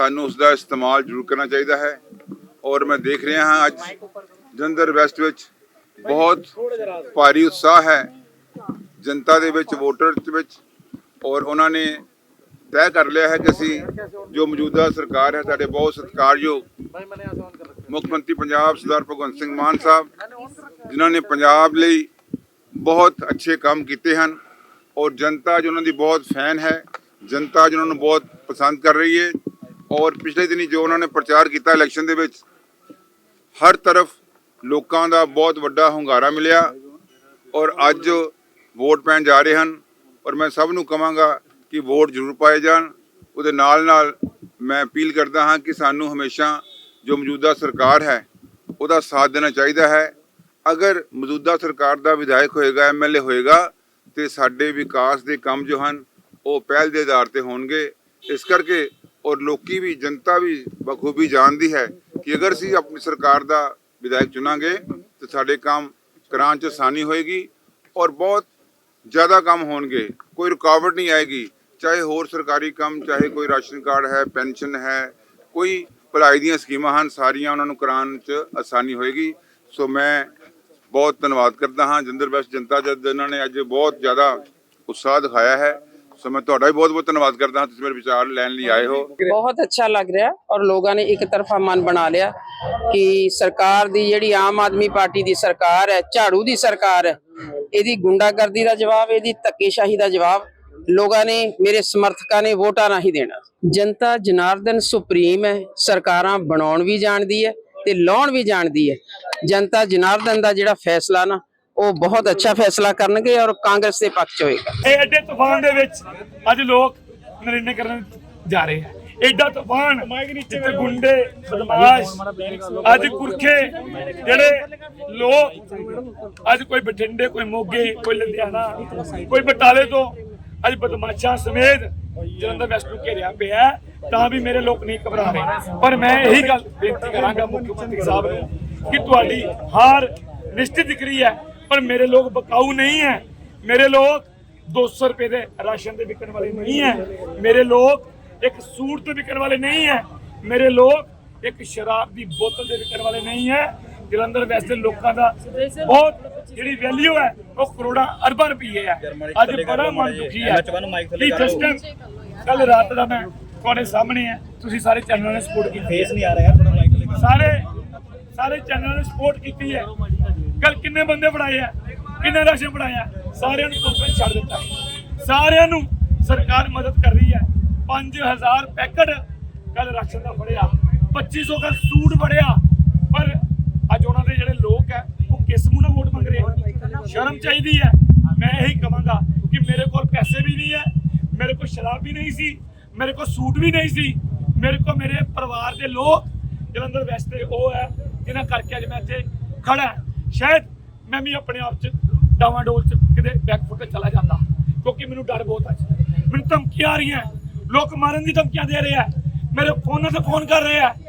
ਸਾਨੂੰ ਉਸ ਦਾ ਇਸਤੇਮਾਲ ਜ਼ਰੂਰ ਕਰਨਾ ਚਾਹੀਦਾ ਹੈ। ਔਰ ਮੈਂ ਦੇਖ ਰਿਹਾ ਹਾਂ ਅੱਜ ਜਲੰਧਰ ਵੈਸਟ ਵਿੱਚ ਬਹੁਤ ਭਾਰੀ ਉਤਸ਼ਾਹ ਹੈ। ਜਨਤਾ ਦੇ ਵਿੱਚ, ਵੋਟਰ ਦੇ ਵਿੱਚ ਔਰ ਉਹਨਾਂ ਨੇ ਤੈਅ ਕਰ ਲਿਆ ਹੈ ਕਿ ਅਸੀਂ ਜੋ ਮੌਜੂਦਾ ਸਰਕਾਰ ਹੈ, ਸਾਡੇ ਬਹੁਤ ਸਤਿਕਾਰਯੋਗ ਮੁੱਖ ਮੰਤਰੀ ਪੰਜਾਬ ਸਰਦਾਰ ਭਗਵੰਤ ਸਿੰਘ ਮਾਨ ਸਾਹਿਬ, ਜਿਨ੍ਹਾਂ ਨੇ ਪੰਜਾਬ ਲਈ ਬਹੁਤ ਅੱਛੇ ਕੰਮ ਕੀਤੇ ਹਨ। ਔਰ ਜਨਤਾ ਜੋ ਉਹਨਾਂ ਦੀ ਬਹੁਤ ਫੈਨ ਹੈ। ਜਨਤਾ ਜੋ ਉਹਨਾਂ ਨੂੰ ਬਹੁਤ ਪਸੰਦ ਕਰ ਰਹੀ ਹੈ। ਔਰ ਪਿਛਲੇ ਦਿਨੀ ਜੋ ਉਹਨਾਂ ਨੇ ਪ੍ਰਚਾਰ ਕੀਤਾ ਇਲੈਕਸ਼ਨ ਦੇ ਵਿੱਚ, ਹਰ ਤਰਫ ਲੋਕਾਂ ਦਾ ਬਹੁਤ ਵੱਡਾ ਹੁੰਗਾਰਾ ਮਿਲਿਆ ਔਰ ਅੱਜ ਵੋਟ ਪੈਣ ਜਾ ਰਹੇ ਹਨ ਔਰ ਮੈਂ ਸਭ ਨੂੰ ਕਹਾਂਗਾ ਕਿ ਵੋਟ ਜ਼ਰੂਰ ਪਾਏ ਜਾਣ। ਉਹਦੇ ਨਾਲ ਨਾਲ ਮੈਂ ਅਪੀਲ ਕਰਦਾ ਹਾਂ ਕਿ ਸਾਨੂੰ ਹਮੇਸ਼ਾ ਜੋ ਮੌਜੂਦਾ ਸਰਕਾਰ ਹੈ, ਉਹਦਾ ਸਾਥ ਦੇਣਾ ਚਾਹੀਦਾ ਹੈ। ਅਗਰ ਮੌਜੂਦਾ ਸਰਕਾਰ ਦਾ ਵਿਧਾਇਕ ਹੋਏਗਾ ਐਮਐਲਏ ਹੋਏਗਾ, ਤੇ ਸਾਡੇ ਵਿਕਾਸ ਦੇ ਕੰਮ ਜੋ ਹਨ, ਉਹ ਪਹਿਲ ਦੇ ਆਧਾਰ ਤੇ ਹੋਣਗੇ। ਇਸ ਕਰਕੇ ਔਰ ਲੋਕੀ ਵੀ, ਜਨਤਾ ਵੀ ਬਖੂਬੀ ਜਾਣਦੀ ਹੈ ਕਿ ਅਗਰ ਅਸੀਂ ਆਪਣੀ ਸਰਕਾਰ ਦਾ ਵਿਧਾਇਕ ਚੁਣਾਂਗੇ ਤੇ ਸਾਡੇ ਕੰਮ ਕਰਾਂ ਚ ਆਸਾਨੀ ਹੋਏਗੀ ਔਰ ਬਹੁਤ ਜ਼ਿਆਦਾ ਕੰਮ ਹੋਣਗੇ। ਕੋਈ ਰੁਕਾਵਟ ਨਹੀਂ ਆਏਗੀ। ਚਾਹੇ ਹੋਰ ਸਰਕਾਰੀ ਕੰਮ, ਚਾਹੇ ਕੋਈ ਰਾਸ਼ਨ ਕਾਰਡ ਹੈ, ਪੈਨਸ਼ਨ ਹੈ, ਕੋਈ ਭਲਾਈ ਦੀਆਂ ਸਕੀਮਾਂ ਹਨ, ਸਾਰੀਆਂ ਉਹਨਾਂ ਨੂੰ ਕਰਾਉਣ ਚ ਆਸਾਨੀ ਹੋਏਗੀ। ਸੋ ਮੈਂ ਬਹੁਤ ਧੰਨਵਾਦ ਕਰਦਾ ਹਾਂ। ਜਿੰਦਰ ਬੈਸ ਜਨਤਾ ਜਦ ਇਹਨਾਂ ਨੇ ਅੱਜ ਬਹੁਤ ਜ਼ਿਆਦਾ ਉਤਸ਼ਾਹ ਦਿਖਾਇਆ ਹੈ। ਸੋ ਮੈਂ ਤੁਹਾਡਾ ਵੀ ਬਹੁਤ ਬਹੁਤ ਧੰਨਵਾਦ ਕਰਦਾ ਹਾਂ, ਤੁਸੀਂ ਮੇਰੇ ਵਿਚਾਰ ਲੈਣ ਲਈ ਆਏ ਹੋ। ਬਹੁਤ ਅੱਛਾ ਲੱਗ ਰਿਹਾ ਔਰ ਲੋਕਾਂ ਨੇ ਇੱਕ ਤਰਫਾ ਮਨ ਬਣਾ ਲਿਆ ਕਿ ਸਰਕਾਰ ਦੀ ਜਿਹੜੀ ਆਮ ਆਦਮੀ ਪਾਰਟੀ ਦੀ ਸਰਕਾਰ ਹੈ, ਝਾੜੂ ਦੀ ਸਰਕਾਰ ਹੈ, ਇਹਦੀ ਗੁੰਡਾਗਰਦੀ ਦਾ ਜਵਾਬ, ਇਹਦੀ ਧੱਕੇਸ਼ਾਹੀ ਦਾ ਜਵਾਬ ਲੋਕਾਂ ਨੇ, ਮੇਰੇ ਸਮਰਥਕਾਂ ਨੇ ਵੋਟਾਂ ਰਾਹੀਂ ਦੇਣਾ। ਜਨਤਾ ਜਨਾਰਦਨ ਸੁਪਰੀਮ ਹੈ, ਸਰਕਾਰਾਂ ਬਣਾਉਣ ਵੀ ਜਾਣਦੀ ਹੈ ਤੇ ਲਾਉਣ ਵੀ ਜਾਣਦੀ ਹੈ। ਜਨਤਾ ਜਨਾਰਦਨ ਦਾ ਜਿਹੜਾ ਫੈਸਲਾ ਨਾ ਉਹ ਬਹੁਤ ਅੱਛਾ ਫੈਸਲਾ ਕਰਨਗੇ ਔਰ ਕਾਂਗਰਸ ਦੇ ਪੱਖ ਚ ਹੋਏਗਾ। ਇਹ ਐਡੇ ਤੂਫਾਨ ਦੇ ਵਿੱਚ ਅੱਜ ਲੋਕ ਨਰਿੰਨੇ ਕਰਨ ਜਾ ਰਹੇ ਆ। ਐਡਾ ਤੂਫਾਨ ਜਿੱਥੇ ਗੁੰਡੇ, ਬਦਮਾਸ਼, ਅੱਜ ਕੁਰਖੇ ਜਿਹੜੇ ਲੋਕ ਅੱਜ ਕੋਈ ਬਠਿੰਡੇ, ਕੋਈ ਮੋਗੇ, ਕੋਈ ਲੁਧਿਆਣਾ, ਕੋਈ ਬਟਾਲੇ ਤੋਂ ਅੱਜ ਬਦਮਾਸ਼ਾਂ ਸਮੇਤ ਜਲੰਧਰ ਵੈਸਟ ਨੂੰ ਘੇਰਿਆ ਪਿਆ ਤਾਂ ਵੀ ਮੇਰੇ ਲੋਕ ਨਹੀਂ ਘਬਰਾ ਰਹੇ। ਪਰ ਮੈਂ ਇਹੀ ਗੱਲ ਬੇਨਤੀ ਕਰਾਂਗਾ ਮੁੱਖ ਮੰਤਰੀ ਸਾਹਿਬ ਨੂੰ ਕਿ ਤੁਹਾਡੀ ਹਾਰ ਨਿਸ਼ਚਿਤ ਦਿਖ ਰਹੀ ਹੈ। ਪਰ ਮੇਰੇ ਲੋਕ ਬਕਾਊ ਨਹੀਂ ਹੈ। ਮੇਰੇ ਲੋਕ 200 ਰੁਪਏ ਦੇ ਰਾਸ਼ਨ ਦੇ ਵਿਕਣ ਵਾਲੇ ਨਹੀਂ ਹੈ। ਮੇਰੇ ਲੋਕ ਇੱਕ ਸੂਟ ਤੇ ਵਿਕਣ ਵਾਲੇ ਨਹੀਂ ਹੈ। ਮੇਰੇ ਲੋਕ ਇੱਕ ਸ਼ਰਾਬ ਦੀ ਬੋਤਲ ਦੇ ਵਿਕਣ ਵਾਲੇ ਨਹੀਂ ਹੈ। ਜਲੰਧਰ ਵੈਸਟ ਲੋਕਾਂ ਦਾ ਬਹੁਤ ਜਿਹੜੀ ਵੈਲਿਊ ਹੈ ਉਹ ਕਰੋੜਾਂ ਅਰਬਾਂ ਰੁਪਏ ਹੈ। ਅੱਜ ਬੜਾ ਮਨ ਦੁਖੀ ਹੈ। ਕੱਲ ਰਾਤ ਦਾ ਮੈਂ ਤੁਹਾਡੇ ਸਾਹਮਣੇ ਹੈ। ਤੁਸੀਂ ਸਾਰੇ ਚੈਨਲਾਂ ਨੇ ਸਪੋਰਟ ਕੀਤੀ ਫੇਸ ਨਹੀਂ ਆ ਰਿਹਾ ਸਾਰੇ ਸਾਰੇ ਚੈਨਲਾਂ ਨੇ ਸਪੋਰਟ ਕੀਤੀ ਹੈ। ਕੱਲ ਕਿੰਨੇ ਬੰਦੇ ਫੜਾਏ ਆ? ਕਿੰਨੇ ਰਾਸ਼ਨ ਫੜਾਇਆ ਸਾਰਿਆਂ ਨੂੰ ਕੰਪਨੀ ਛੱਡ ਦਿੱਤਾ। ਸਾਰਿਆਂ ਨੂੰ ਸਰਕਾਰ ਮਦਦ ਕਰ ਰਹੀ ਹੈ। 5000 ਪੈਕਟ ਕੱਲ ਰਾਸ਼ਨ ਦਾ ਫੜਿਆ। 2500 ਦਾ ਸੂਟ ਫੜਿਆ। ਪਰ ਅੱਜ ਉਹਨਾਂ ਦੇ ਜਿਹੜੇ ਲੋਕ ਹੈ, ਉਹ ਕਿਸ ਨੂੰ ਨਾ ਵੋਟ ਮੰਗ ਰਹੇ ਸ਼ਰਮ ਚਾਹੀਦੀ ਹੈ। ਮੈਂ ਇਹੀ ਕਹਾਂਗਾ ਕਿ ਮੇਰੇ ਕੋਲ ਪੈਸੇ ਵੀ ਨਹੀਂ ਹੈ, ਮੇਰੇ ਕੋਲ ਸ਼ਰਾਬ ਵੀ ਨਹੀਂ ਸੀ, ਮੇਰੇ ਕੋਲ ਸੂਟ ਵੀ ਨਹੀਂ ਸੀ, ਮੇਰੇ ਕੋਲ ਮੇਰੇ ਪਰਿਵਾਰ ਦੇ ਲੋਕ ਜਲੰਧਰ ਵੈਸਟ ਦੇ ਉਹ ਹੈ, ਜਿਨ੍ਹਾਂ ਕਰਕੇ ਅੱਜ ਮੈਂ ਇੱਥੇ ਖੜਾ ਸ਼ਾਇਦ ਮੈਂ ਵੀ ਆਪਣੇ ਆਪ ਚ ਡਾਵਾਂ ਡੋਲ ਚ ਕਿਤੇ ਬੈਕ ਫੁੱਟ ਚਲਾ ਜਾਂਦਾ, ਕਿਉਂਕਿ ਮੈਨੂੰ ਡਰ ਬਹੁਤ ਆ ਮੈਨੂੰ ਧਮਕੀਆਂ ਆ ਰਹੀਆਂ, ਲੋਕ ਮਾਰਨ ਦੀ ਧਮਕੀਆਂ ਦੇ ਰਹੇ ਆ। ਮੇਰੇ ਫੋਨਾਂ ਤੇ ਫੋਨ ਕਰ ਰਹੇ ਆ।